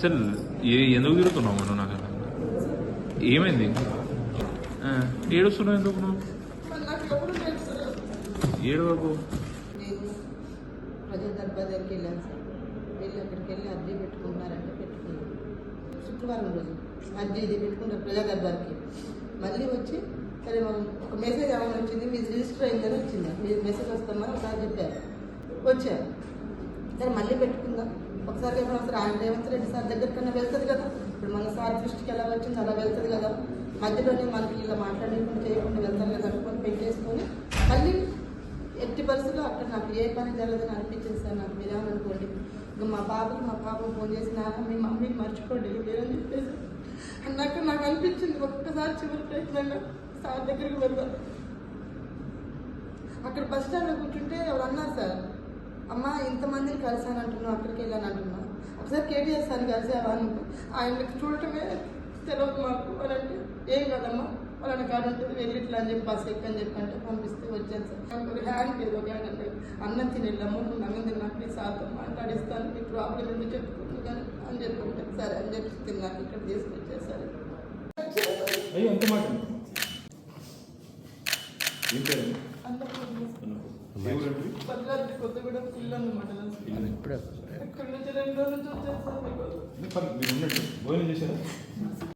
అసలు ఏ ఎందుకు తిరుగుతున్నావు మనం నాకు ఏమైంది ఆ, ఏడుస్తున్నావు ఎందుకు నువ్వు నాకు ఏడు బాబు నేను ప్రజా దర్బార్ దగ్గరికి వెళ్ళాను సార్ వెళ్ళి అక్కడికి వెళ్ళి అర్జీ పెట్టుకుంటున్నారంటే పెట్టుకున్నాను శుక్రవారం రోజు అర్జీ ఇది పెట్టుకున్నారు ప్రజా దర్బార్కి మళ్ళీ వచ్చి సరే మనం ఒక మెసేజ్ ఏమైనా వచ్చింది మీది రిజిస్టర్ అయిందని వచ్చింది మీరు మెసేజ్ వస్తామని ఒకసారి చెప్పారు వచ్చారు సరే మళ్ళీ పెట్టుకుందాం ఒకసారి ఎప్పుడు ఒకసారి ఆయన రేవంత్ రెడ్డి సార్ దగ్గర కన్నా వెళ్తుంది కదా. ఇప్పుడు మన సార్ దృష్టికి ఎలా వచ్చింది అలా వెళ్తుంది కదా. మధ్యలోనే మనకి ఇలా మాట్లాడకుండా చేయకుండా వెళ్తారు కదా అనుకుని పెట్టేసుకొని మళ్ళీ ఎట్టి పరిస్థితుల్లో అక్కడ నాకు ఏ పని జరగదని అనిపించింది సార్ నాకు మీరేమనుకోండి ఇంకా మా బాబుకి మా పాప ఫోన్ చేసి నాన్న మీ మమ్మీని మర్చిపోండి లేదని చెప్పేసి అన్నాక నాకు అనిపించింది ఒక్కసారి చివరి ప్రయత్నంగా సార్ దగ్గరికి వెళ్దాం అక్కడ బస్ స్టాండ్లో కూర్చుంటే ఎవరు అన్నారు సార్ అమ్మ ఇంతమందిని కలిసాను అంటున్నావు అక్కడికి వెళ్ళాను అంటున్నావు ఒకసారి కేటీఎస్ సార్ కలిసావా అని ఆయనకి చూడటమే తెలియదు మాకు. అని అంటే ఏం కాదమ్మా? వాళ్ళని కాడ ఉంటుంది వెళ్ళి ఇట్లా అని చెప్పి బస్ ఎక్కని చెప్పి అంటే పంపిస్తే వచ్చాను సార్. నాకు ఒక హ్యాండ్ ఏదో ఒక హ్యాండ్ అంటే అన్నం తిని వెళ్ళాము నువ్వు అన్నం తిన్నాక నీ సార్తో మాట్లాడిస్తాను నీ ప్రాబ్లం ఏంటో చెప్పుకుంటు కానీ అని చెప్పి ఉంటే సరే అని చెప్పి తిన్నాక ఇక్కడ తీసుకొచ్చేసారు. ఎంత మాట? ఉండండి భోజనం చేశారా?